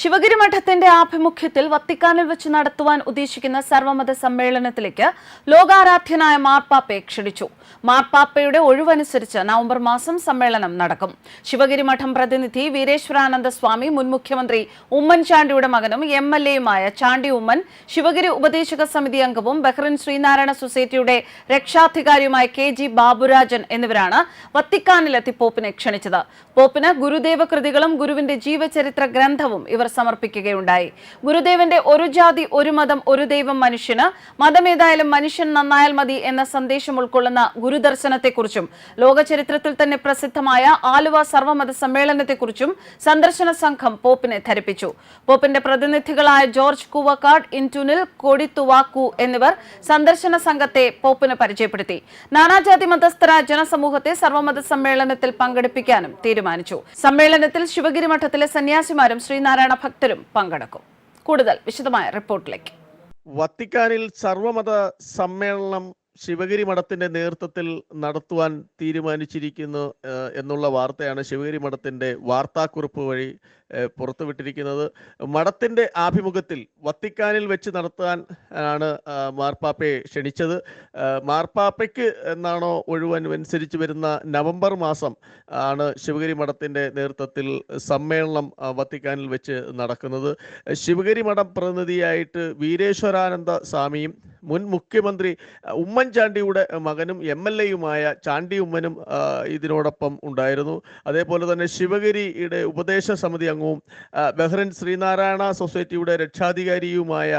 ശിവഗിരി മഠത്തിന്റെ ആഭിമുഖ്യത്തിൽ വത്തിക്കാനിൽ വെച്ച് നടത്തുവാൻ ഉദ്ദേശിക്കുന്ന സർവമത സമ്മേളനത്തിലേക്ക് ലോകാരാധ്യനായ മാർപ്പാപ്പയെ ക്ഷണിച്ചു. മാർപ്പാപ്പയുടെ ഒഴിവനുസരിച്ച് നവംബർ മാസം സമ്മേളനം നടക്കും. ശിവഗിരി മഠം പ്രതിനിധി വീരേശ്വരാനന്ദ സ്വാമി മുൻ മുഖ്യമന്ത്രി ഉമ്മൻചാണ്ടിയുടെ മകനും എം എൽ എയുമായ ചാണ്ടി ഉമ്മൻ ശിവഗിരി ഉപദേശക സമിതി അംഗവും ബഹ്റിൻ ശ്രീനാരായണ സൊസൈറ്റിയുടെ രക്ഷാധികാരിയുമായ കെ ജി ബാബുരാജൻ എന്നിവരാണ് വത്തിക്കാനിലെത്തി പോപ്പിനെ ക്ഷണിച്ചത്. പോപ്പിന് ഗുരുദേവ കൃതികളും ഗുരുവിന്റെ ജീവചരിത്ര ഗ്രന്ഥവും ഇവർ സമർപ്പിക്കുകയുണ്ടായി. ഗുരുദേവന്റെ ഒരു ജാതി ഒരു മതം ഒരു ദൈവം മനുഷ്യന് മതമേതായാലും മനുഷ്യൻ നന്നായാൽ മതി എന്ന സന്ദേശം ഉൾക്കൊള്ളുന്ന ഗുരുദർശനത്തെക്കുറിച്ചും ലോകചരിത്രത്തിൽ തന്നെ പ്രസിദ്ധമായ ആലുവ സർവമത സമ്മേളനത്തെക്കുറിച്ചും സന്ദർശന സംഘം പോപ്പിനെ ധരിപ്പിച്ചു. പോപ്പിന്റെ പ്രതിനിധികളായ ജോർജ് കൂവക്കാട് ഇന്റുനിൽ കൊടിത്തുവാക്കു എന്നിവർ സന്ദർശന സംഘത്തെ പോപ്പിന് പരിചയപ്പെടുത്തി. നാനാജാതി മതസ്ഥര ജനസമൂഹത്തെ സർവമത സമ്മേളനത്തിൽ പങ്കെടുപ്പിക്കാനും തീരുമാനിച്ചു. സമ്മേളനത്തിൽ ശിവഗിരി മഠത്തിലെ സന്യാസിമാരും ശ്രീനാരായണ ഭക്തരും പങ്കെടുക്കും. കൂടുതൽ വിശദമായ റിപ്പോർട്ടിലേക്ക്. വത്തിക്കാനിൽ സർവമത സമ്മേളനം ശിവഗിരി മഠത്തിന്റെ നേതൃത്വത്തിൽ നടത്തുവാൻ തീരുമാനിച്ചിരിക്കുന്നു എന്നുള്ള വാർത്തയാണ് ശിവഗിരി മഠത്തിന്റെ വാർത്താക്കുറിപ്പ് വഴി പുറത്തുവിട്ടിരിക്കുന്നത്. മഠത്തിന്റെ ആഭിമുഖ്യത്തിൽ വത്തിക്കാനിൽ വെച്ച് നടത്താൻ ആണ് മാർപ്പാപ്പയെ ക്ഷണിച്ചത്. മാർപ്പാപ്പയ്ക്ക് എന്നാണോ ഒഴിവനുസരിച്ച് വരുന്ന നവംബർ മാസം ആണ് ശിവഗിരി മഠത്തിന്റെ നേതൃത്വത്തിൽ സമ്മേളനം വത്തിക്കാനിൽ വെച്ച് നടക്കുന്നത്. ശിവഗിരി മഠം പ്രതിനിധിയായിട്ട് വീരേശ്വരാനന്ദ സ്വാമിയും മുൻ മുഖ്യമന്ത്രി അഹ്, ഉമ്മൻചാണ്ടിയുടെ മകനും എം എൽ എയുമായ ചാണ്ടി ഉമ്മനും ഇതിനോടൊപ്പം ഉണ്ടായിരുന്നു. അതേപോലെ തന്നെ ശിവഗിരിയുടെ ഉപദേശ സമിതി അംഗവും ബഹ്റൻ ശ്രീനാരായണ സൊസൈറ്റിയുടെ രക്ഷാധികാരിയുമായ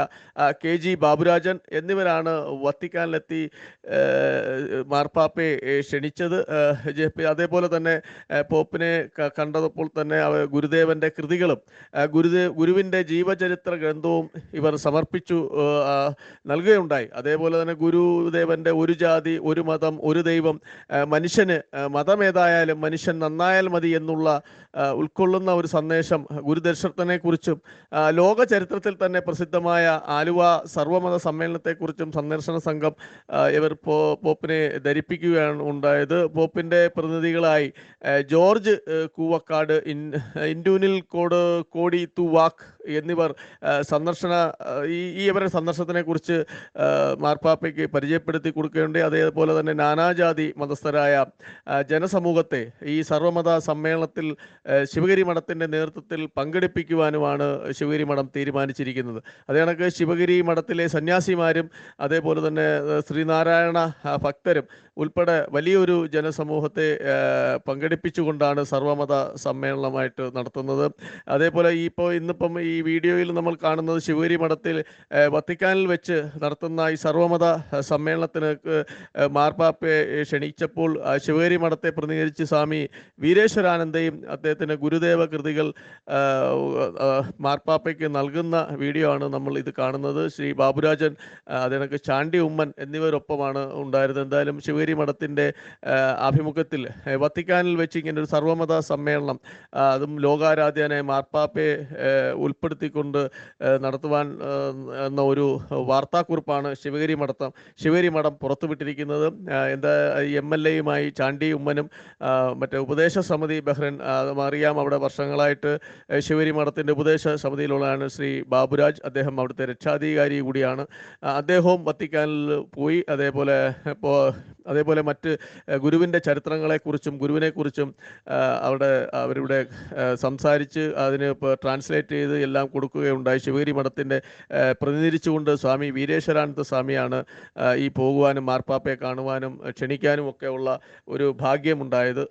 കെ ജി ബാബുരാജൻ എന്നിവരാണ് വത്തിക്കാനിലെത്തി മാർപ്പാപ്പയെ ക്ഷണിച്ചത്. അതേപോലെ തന്നെ പോപ്പിനെ കണ്ടപ്പോൾ തന്നെ ഗുരുദേവന്റെ കൃതികളും ഗുരുദേവ് ഗുരുദേ ഗുരുവിന്റെ ജീവചരിത്ര ഗ്രന്ഥവും ഇവർ സമർപ്പിച്ചു നൽകുകയുണ്ടായി. അതേപോലെ തന്നെ ഗുരുദേവന്റെ ഒരു ജാതി ഒരു മതം ഒരു ദൈവം മനുഷ്യന് മതമേതായാലും മനുഷ്യൻ നന്നായാൽ മതി എന്നുള്ള ഉൾക്കൊള്ളുന്ന ഒരു സന്ദേശം ഗുരുദർശനത്തിനെ കുറിച്ചും ലോക ചരിത്രത്തിൽ തന്നെ പ്രസിദ്ധമായ ആലുവ സർവമത സമ്മേളനത്തെക്കുറിച്ചും സന്ദർശന സംഘം ഇവർ പോപ്പിനെ ധരിപ്പിക്കുകയാണ് ഉണ്ടായത്. പോപ്പിന്റെ പ്രതിനിധികളായി ജോർജ് കൂവക്കാട് ഇൻ ഇൻഡൂനിൽ കോട് കോടി തു വാക്ക് എന്നിവർ സന്ദർശന ഈ ഇവരുടെ സന്ദർശനത്തിനെ കുറിച്ച് മാർപ്പാപ്പയ്ക്ക് പരിചയപ്പെടുത്തി കൊടുക്കുകയുണ്ട് അതേപോലെ തന്നെ നാനാജാതി മതസ്ഥരായ ജനസമൂഹത്തെ ഈ സർവമത സമ്മേളനത്തിൽ ശിവഗിരി മഠത്തിന്റെ നേതൃത്വത്തിൽ പങ്കെടുപ്പിക്കുവാനുമാണ് ശിവഗിരി മഠം തീരുമാനിച്ചിരിക്കുന്നത്. അതേ കണക്ക് ശിവഗിരി മഠത്തിലെ സന്യാസിമാരും അതേപോലെ തന്നെ ശ്രീനാരായണ ഭക്തരും ഉൾപ്പെടെ വലിയൊരു ജനസമൂഹത്തെ പങ്കെടുപ്പിച്ചുകൊണ്ടാണ് സർവമത സമ്മേളനമായിട്ട് നടത്തുന്നത്. അതേപോലെ ഇപ്പോൾ ഇന്നിപ്പം ഈ വീഡിയോയിൽ നമ്മൾ കാണുന്നത് ശിവഗിരി മഠത്തിൽ വത്തിക്കാനിൽ വെച്ച് നടത്തുന്ന ഈ സർവമത ആ, ആ, മാർപ്പാപ്പയെ ക്ഷണിച്ചപ്പോൾ ശിവഗരി മഠത്തെ പ്രതിനിധീകരിച്ച് സ്വാമി വീരേശ്വരാനന്ദയും അദ്ദേഹത്തിന് ഗുരുദേവ കൃതികൾ മാർപ്പാപ്പയ്ക്ക് നൽകുന്ന വീഡിയോ ആണ് നമ്മൾ ഇത് കാണുന്നത്. ശ്രീ ബാബുരാജൻ അതിനൊക്കെ ചാണ്ടി ഉമ്മൻ എന്നിവരൊപ്പമാണ് ഉണ്ടായിരുന്നത്. എന്തായാലും ശിവഗിരി മഠത്തിന്റെ ആഭിമുഖ്യത്തിൽ വത്തിക്കാനിൽ വെച്ച് ഇങ്ങനെ ഒരു സർവമത സമ്മേളനം അതും ലോകാരാധ്യനെ മാർപ്പാപ്പയെ ഉൾപ്പെടുത്തിക്കൊണ്ട് നടത്തുവാൻ എന്ന ഒരു വാർത്താക്കുറിപ്പാണ് ശിവഗിരി മഠത്തം ശിവഗിരി മഠം പുറത്തുവിട്ടിരിക്കുന്നത്. എന്താ എം എൽ എയുമായി ചാണ്ടി ഉമ്മനും മറ്റേ ഉപദേശ സമിതി ബഹ്റൻ അറിയാം അവിടെ വർഷങ്ങളായിട്ട് ശിവരി മഠത്തിന്റെ ഉപദേശ സമിതിയിലുള്ളതാണ് ശ്രീ ബാബുരാജ്. അദ്ദേഹം അവിടുത്തെ രക്ഷാധികാരി കൂടിയാണ്. അദ്ദേഹവും വത്തിക്കാനിൽ പോയി. അതേപോലെ ഇപ്പോൾ അതേപോലെ മറ്റ് ഗുരുവിന്റെ ചരിത്രങ്ങളെക്കുറിച്ചും ഗുരുവിനെക്കുറിച്ചും അവിടെ അവരിവിടെ സംസാരിച്ച് അതിന് ഇപ്പോൾ ട്രാൻസ്ലേറ്റ് ചെയ്ത് എല്ലാം കൊടുക്കുകയുണ്ടായി. ശിവഗിരി മഠത്തിന്റെ പ്രതിനിധിച്ചുകൊണ്ട് സ്വാമി വീരേശ്വരാനന്ദ സ്വാമിയാണ് ഈ പോകുവാനും മാർപ്പാപ്പയെ കാണുവാനും ക്ഷണിക്കാനും ഒക്കെ ഉള്ള ഒരു ഭാഗ്യമുണ്ടായത്.